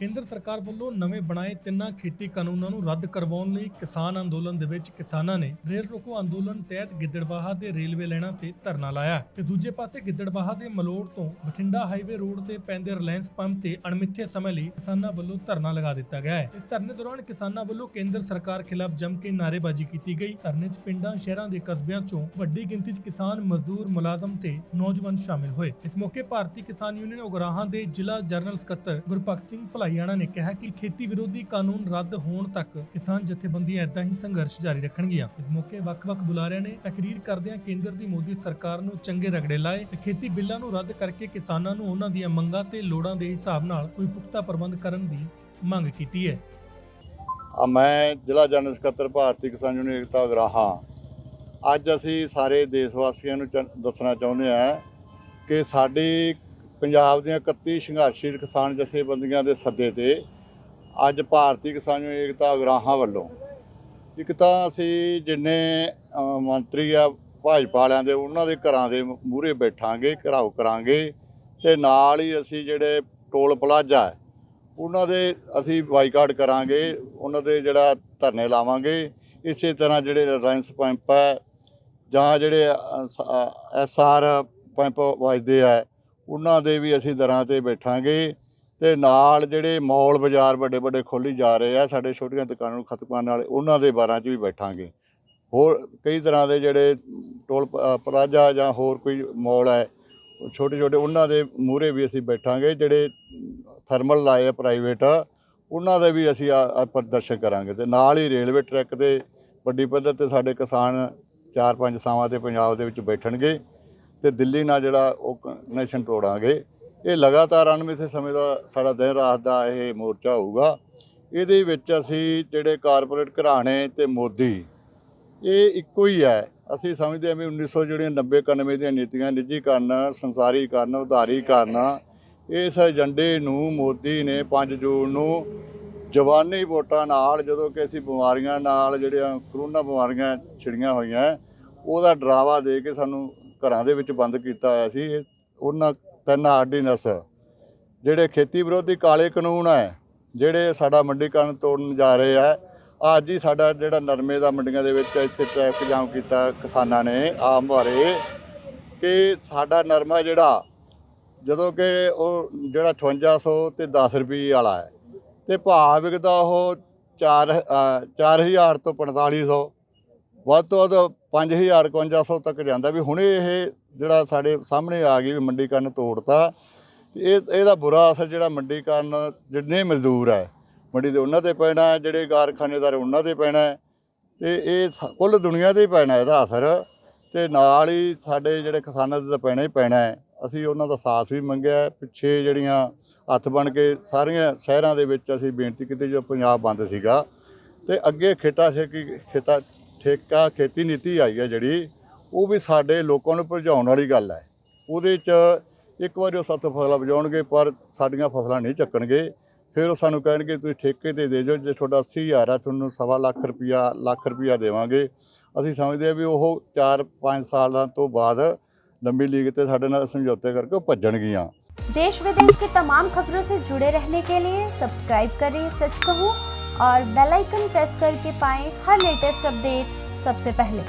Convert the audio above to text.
ਕੇਂਦਰ ਸਰਕਾਰ ਵੱਲੋਂ ਨਵੇਂ ਬਣਾਏ ਤਿੰਨਾਂ ਖੇਤੀ ਕਾਨੂੰਨਾਂ ਨੂੰ ਰੱਦ ਕਰਵਾਉਣ ਲਈ ਕਿਸਾਨ ਅੰਦੋਲਨ ਦੇ ਵਿੱਚ ਕਿਸਾਨਾਂ ਨੇ ਰੇਲ ਰੋਕੋ ਅੰਦੋਲਨ ਤਹਿਤ ਗਿੱਦੜਬਾਹਾ ਦੇ ਰੇਲਵੇ ਲਾਈਨਾਂ ਤੇ ਧਰਨਾ ਲਾਇਆ। ਤੇ ਦੂਜੇ ਪਾਸੇ ਗਿੱਦੜਬਾਹਾ ਦੇ ਮਲੋੜ ਤੋਂ ਬਠਿੰਡਾ ਹਾਈਵੇ ਰੋਡ ਤੇ ਪੈਂਦੇ ਰਿਲਾਇੰਸ ਪੰਪ ਤੇ ਅਣਮਿੱਥੇ ਸਮੇਂ ਲਈ ਕਿਸਾਨਾਂ ਵੱਲੋਂ ਧਰਨਾ ਲਗਾ ਦਿੱਤਾ ਗਿਆ ਹੈ। ਇਸ ਧਰਨੇ ਦੌਰਾਨ ਕਿਸਾਨਾਂ ਵੱਲੋਂ ਕੇਂਦਰ ਸਰਕਾਰ ਖਿਲਾਫ ਜੰਮ ਕੇ ਨਾਅਰੇਬਾਜ਼ੀ ਕੀਤੀ ਗਈ। ਧਰਨੇ 'ਚ ਪਿੰਡਾਂ, ਸ਼ਹਿਰਾਂ ਦੇ ਕਸਬਿਆਂ 'ਚੋਂ ਵੱਡੀ ਗਿਣਤੀ 'ਚ ਕਿਸਾਨ, ਮਜ਼ਦੂਰ, ਮੁਲਾਜ਼ਮ ਤੇ ਨੌਜਵਾਨ ਸ਼ਾਮਿਲ ਹੋਏ। ਇਸ ਮੌਕੇ ਭਾਰਤੀ ਕਿਸਾਨ ਯੂਨੀਅਨ ਉਗਰਾਹਾਂ ਦੇ ਜ਼ਿਲ੍ਹਾ ਜਨਰਲ ਸਕੱਤਰ ਗੁਰਪ੍ਰੀਤ ਸਿੰਘ ਭਲਾ ਭਲਾਈਆਣਾ ਨੇ ਕਿਹਾ ਕਿ ਖੇਤੀ ਵਿਰੋਧੀ ਕਾਨੂੰਨ ਰੱਦ ਹੋਣ ਤੱਕ ਕਿਸਾਨ ਜਥੇਬੰਦੀਆਂ ਏਦਾਂ ਹੀ ਸੰਘਰਸ਼ ਜਾਰੀ ਰੱਖਣਗੀਆਂ। ਇਸ ਮੌਕੇ ਵੱਖ-ਵੱਖ ਬੁਲਾਰਿਆਂ ਨੇ ਤਕਰੀਰ ਕਰਦਿਆਂ ਕੇਂਦਰ ਦੀ ਮੋਦੀ ਸਰਕਾਰ ਨੂੰ ਚੰਗੇ ਰਗੜੇ ਲਾਏ ਤੇ ਖੇਤੀ ਬਿੱਲਾਂ ਨੂੰ ਰੱਦ ਕਰਕੇ ਕਿਸਾਨਾਂ ਨੂੰ ਉਹਨਾਂ ਦੀਆਂ ਮੰਗਾਂ ਤੇ ਲੋੜਾਂ ਦੇ ਹਿਸਾਬ ਨਾਲ ਕੋਈ ਪੁਖਤਾ ਪ੍ਰਬੰਧ ਕਰਨ ਦੀ ਮੰਗ ਕੀਤੀ ਹੈ। ਮੈਂ ਜ਼ਿਲ੍ਹਾ ਜਨਰਲ ਸਕੱਤਰ ਭਾਰਤੀ ਕਿਸਾਨ ਯੂਨੀਅਨ ਏਕਤਾ ਅਗਰਾਹਾਂ। ਅੱਜ ਅਸੀਂ ਸਾਰੇ ਦੇਸ਼ ਵਾਸੀਆਂ ਨੂੰ ਦੱਸਣਾ ਚਾਹੁੰਦੇ ਹਾਂ ਕਿ ਸਾਡੀ ਪੰਜਾਬ ਦੀਆਂ 31 ਸੰਘਰਸ਼ੀਲ ਕਿਸਾਨ ਜਥੇਬੰਦੀਆਂ ਦੇ ਸੱਦੇ ਤੇ ਅੱਜ ਭਾਰਤੀ ਕਿਸਾਨ ਏਕਤਾ ਅਗਰਾਹਾਂ ਵੱਲੋਂ ਇੱਕ ਤਾਂ ਅਸੀਂ ਜਿੰਨੇ ਮੰਤਰੀ ਆ, ਭਾਜਪਾ ਵਾਲਿਆਂ ਦੇ, ਉਹਨਾਂ ਦੇ ਘਰਾਂ ਦੇ ਮੂਹਰੇ ਬੈਠਾਂਗੇ, ਘਰਾਓ ਕਰਾਂਗੇ ਤੇ ਨਾਲ ਹੀ ਅਸੀਂ ਜਿਹੜੇ ਟੋਲ ਪਲਾਜ਼ਾ ਹੈ, ਉਹਨਾਂ ਦੇ ਅਸੀਂ ਬਾਈਕਾਟ ਕਰਾਂਗੇ, ਉਹਨਾਂ ਦੇ ਜਿਹੜਾ ਧਰਨੇ ਲਾਵਾਂਗੇ। ਇਸੇ ਤਰ੍ਹਾਂ ਜਿਹੜੇ ਰਿਲਾਇੰਸ ਪੰਪ ਹੈ ਜਾਂ ਜਿਹੜੇ ਐਸਆਰ ਪੰਪ ਵਜਦੇ ਆ ਉਹਨਾਂ ਦੇ ਵੀ ਅਸੀਂ ਦਰਾਂ ਤੇ ਬੈਠਾਂਗੇ ਤੇ ਨਾਲ ਜਿਹੜੇ ਮੌਲ ਬਾਜ਼ਾਰ ਵੱਡੇ ਵੱਡੇ ਖੋਲੀ ਜਾ ਰਹੇ ਆ, ਸਾਡੇ ਛੋਟੀਆਂ ਦੁਕਾਨਾਂ ਨੂੰ ਖਤਮ ਕਰਨ ਵਾਲੇ, ਉਹਨਾਂ ਦੇ ਬਾਰਾਂ 'ਚ ਵੀ ਬੈਠਾਂਗੇ। ਹੋਰ ਕਈ ਤਰ੍ਹਾਂ ਦੇ ਜਿਹੜੇ ਟੋਲ ਪ- ਪਲਾਜ਼ਾ ਜਾਂ ਹੋਰ ਕੋਈ ਮੌਲ ਹੈ ਛੋਟੇ ਛੋਟੇ, ਉਹਨਾਂ ਦੇ ਮੂਹਰੇ ਵੀ ਅਸੀਂ ਬੈਠਾਂਗੇ, ਜਿਹੜੇ ਥਰਮਲ ਲਾਏ ਆ ਪ੍ਰਾਈਵੇਟ, ਉਹਨਾਂ ਦੇ ਵੀ ਅਸੀਂ ਪ੍ਰਦਰਸ਼ਨ ਕਰਾਂਗੇ ਤੇ ਨਾਲ ਹੀ ਰੇਲਵੇ ਟਰੈਕ ਤੇ ਵੱਡੀ ਪੱਧਰ ਤੇ ਸਾਡੇ ਕਿਸਾਨ ਚਾਰ ਪੰਜ ਥਾਵਾਂ ਤੇ ਪੰਜਾਬ ਦੇ ਵਿੱਚ ਬੈਠਣਗੇ। ਤੇ ਦਿੱਲੀ ਨਾਲ ਜਿਹੜਾ ਉਹ ਕਨੈਕਸ਼ਨ ਤੋੜਾਂਗੇ। ਇਹ ਲਗਾਤਾਰ ਅਣਮਿੱਥੇ ਸਮੇਂ ਦਾ ਸਾਡਾ ਦਿਨ ਰਾਤ ਦਾ ਇਹ ਮੋਰਚਾ ਹੋਊਗਾ। ਇਹਦੇ ਵਿੱਚ ਅਸੀਂ ਜਿਹੜੇ ਕਾਰਪੋਰੇਟ ਘਰਾਣੇ ਤੇ ਮੋਦੀ, ਇਹ ਇੱਕੋ ਹੀ ਹੈ। ਅਸੀਂ ਸਮਝਦੇ ਹਾਂ ਵੀ 1900 ਜਿਹੜੀਆਂ 90 91 ਦੀਆਂ ਨੀਤੀਆਂ ਨਿੱਜੀਕਰਨ ਸੰਸਾਰੀਕਰਨ ਉਧਾਰੀਕਰਨ ਇਸ ਏਜੰਡੇ ਨੂੰ ਮੋਦੀ ਨੇ 5 ਜੂਨ ਨੂੰ ਜਵਾਨੀ ਵੋਟਾਂ ਨਾਲ, ਜਦੋਂ ਕਿ ਅਸੀਂ ਬਿਮਾਰੀਆਂ ਨਾਲ ਜਿਹੜੀਆਂ, ਕਰੋਨਾ ਬਿਮਾਰੀਆਂ ਛਿੜੀਆਂ ਹੋਈਆਂ, ਉਹਦਾ ਡਰਾਵਾ ਦੇ ਕੇ ਸਾਨੂੰ ਘਰਾਂ ਦੇ ਵਿੱਚ ਬੰਦ ਕੀਤਾ ਹੋਇਆ ਸੀ। ਇਹ ਉਹਨਾਂ ਤਿੰਨ ਆਰਡੀਨੈਂਸ ਜਿਹੜੇ ਖੇਤੀ ਵਿਰੋਧੀ ਕਾਲੇ ਕਾਨੂੰਨ ਹੈ ਜਿਹੜੇ ਸਾਡਾ ਮੰਡੀਕਰਨ ਤੋੜਨ ਜਾ ਰਹੇ ਆ, ਅੱਜ ਹੀ ਸਾਡਾ ਜਿਹੜਾ ਨਰਮੇ ਦਾ ਮੰਡੀਆਂ ਦੇ ਵਿੱਚ ਇੱਥੇ ਟ੍ਰੈਫਿਕ ਜਾਮ ਕੀਤਾ ਕਿਸਾਨਾਂ ਨੇ, ਆਮ ਬਾਰੇ ਕਿ ਸਾਡਾ ਨਰਮਾ ਜਿਹੜਾ, ਜਦੋਂ ਕਿ ਉਹ ਜਿਹੜਾ 5800 ਤੇ 10 ਰੁਪਏ ਵਾਲਾ ਹੈ, ਤੇ ਭਾਅ ਵਿਕਦਾ ਉਹ 4 4000 ਤੋਂ 4500 ਵੱਧ ਤੋਂ ਵੱਧ 5000 5500 ਤੱਕ ਜਾਂਦਾ ਵੀ ਹੁਣੇ ਇਹ ਜਿਹੜਾ ਸਾਡੇ ਸਾਹਮਣੇ ਆ ਗਈ ਵੀ ਮੰਡੀਕਰਨ ਤੋੜਤਾ। ਤੇ ਇਹ, ਇਹਦਾ ਬੁਰਾ ਅਸਰ ਜਿਹੜਾ ਮੰਡੀਕਰਨ ਜਿੰਨੇ ਮਜ਼ਦੂਰ ਹੈ ਮੰਡੀ ਦੇ ਉਹਨਾਂ ਤੇ ਪੈਣਾ, ਜਿਹੜੇ ਕਾਰਖਾਨੇਦਾਰ ਉਹਨਾਂ ਤੇ ਪੈਣਾ। ਹੈ ਤੇ ਇਹ ਸ- ਕੁੱਲ ਦੁਨੀਆ ਤੇ ਹੀ ਪੈਣਾ ਇਹਦਾ ਅਸਰ। ਤੇ ਨਾਲ ਹੀ ਸਾਡੇ ਜਿਹੜੇ ਕਿਸਾਨਾਂ ਤੇ ਤਾਂ ਪੈਣਾ ਹੀ ਪੈਣਾ ਹੈ। ਅਸੀਂ ਉਹਨਾਂ ਦਾ ਸਾਥ ਵੀ ਮੰਗਿਆ। ਪਿੱਛੇ ਜਿਹੜੀਆਂ ਹੱਥ ਬਣ ਕੇ ਸਾਰੀਆਂ ਸ਼ਹਿਰਾਂ ਦੇ ਵਿੱਚ ਅਸੀਂ ਬੇਨਤੀ ਕੀਤੀ ਜੋ ਪੰਜਾਬ ਬੰਦ ਸੀਗਾ। ਤੇ ਅੱਗੇ ਖੇਤਾ ਛੇਕੀ ਖੇਤਾ ਠੇਕਾ ਖੇਤੀ ਨੀਤੀ ਆਈ ਹੈ ਜਿਹੜੀ ਉਹ ਵੀ ਸਾਡੇ ਲੋਕਾਂ ਨੂੰ ਭਜਾਉਣ ਵਾਲੀ ਗੱਲ ਹੈ ਉਹਦੇ 'ਚ ਇੱਕ ਵਾਰੀ ਉਹ ਸੱਤ ਫਸਲਾਂ ਬਜਾਉਣਗੇ ਪਰ ਸਾਡੀਆਂ ਫਸਲਾਂ ਨਹੀਂ ਚੱਕਣਗੇ ਫਿਰ ਉਹ ਸਾਨੂੰ ਕਹਿਣਗੇ ਤੁਸੀਂ ਠੇਕੇ ਤੇ ਦੇ ਦਿਓ ਜੇ ਤੁਹਾਡਾ 80000 ਆ ਤੁਹਾਨੂੰ ਸਵਾ ਲੱਖ ਰੁਪਿਆ ਲੱਖ ਰੁਪਿਆ ਦੇਵਾਂਗੇ ਅਸੀਂ ਸਮਝਦੇ ਆ ਵੀ ਉਹ 4-5 ਸਾਲਾਂ ਤੋਂ ਬਾਅਦ ਲੰਬੀ ਲੀਗ ਤੇ ਸਾਡੇ ਨਾਲ ਸਮਝੌਤੇ ਕਰਕੇ ਉਹ ਭੱਜਣਗੀਆਂ देश विदेश की तमाम खबरों से जुड़े रहने के लिए सब्सक्राइब करें सच कहूँ और बेल आइकन प्रेस करके पाएं हर लेटेस्ट अपडेट सबसे पहले